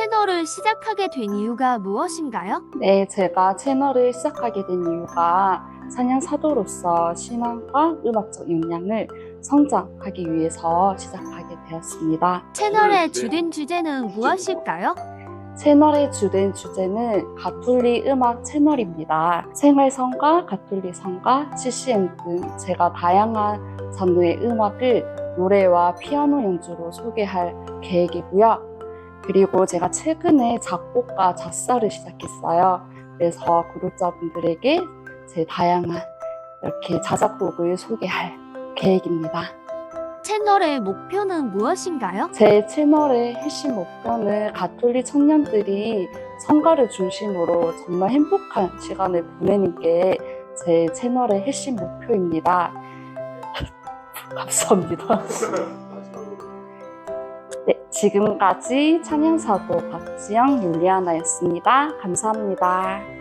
채널을 시작하게 된 이유가 무엇인가요? 네, 제가 채널을 시작하게 된 이유가 찬양 사도로서 신앙과 음악적 역량을 성장하기 위해서 시작하게 되었습니다. 채널의 주된 주제는 무엇일까요? 채널의 주된 주제는 가톨릭 음악 채널입니다. 생활성과 가톨릭성과 CCM 등 제가 다양한 장르의 음악을 노래와 피아노 연주로 소개할 계획이고요. 그리고 제가 최근에 작곡과 작사를 시작했어요. 그래서 구독자분들에게 제 다양한 이렇게 자작곡을 소개할 계획입니다. 채널의 목표는 무엇인가요? 제 채널의 핵심 목표는 가톨릭 청년들이 성가를 중심으로 정말 행복한 시간을 보내는 게 제 채널의 핵심 목표입니다. 감사합니다. 네, 지금까지 찬양사도 박지영 율리아나였습니다. 감사합니다.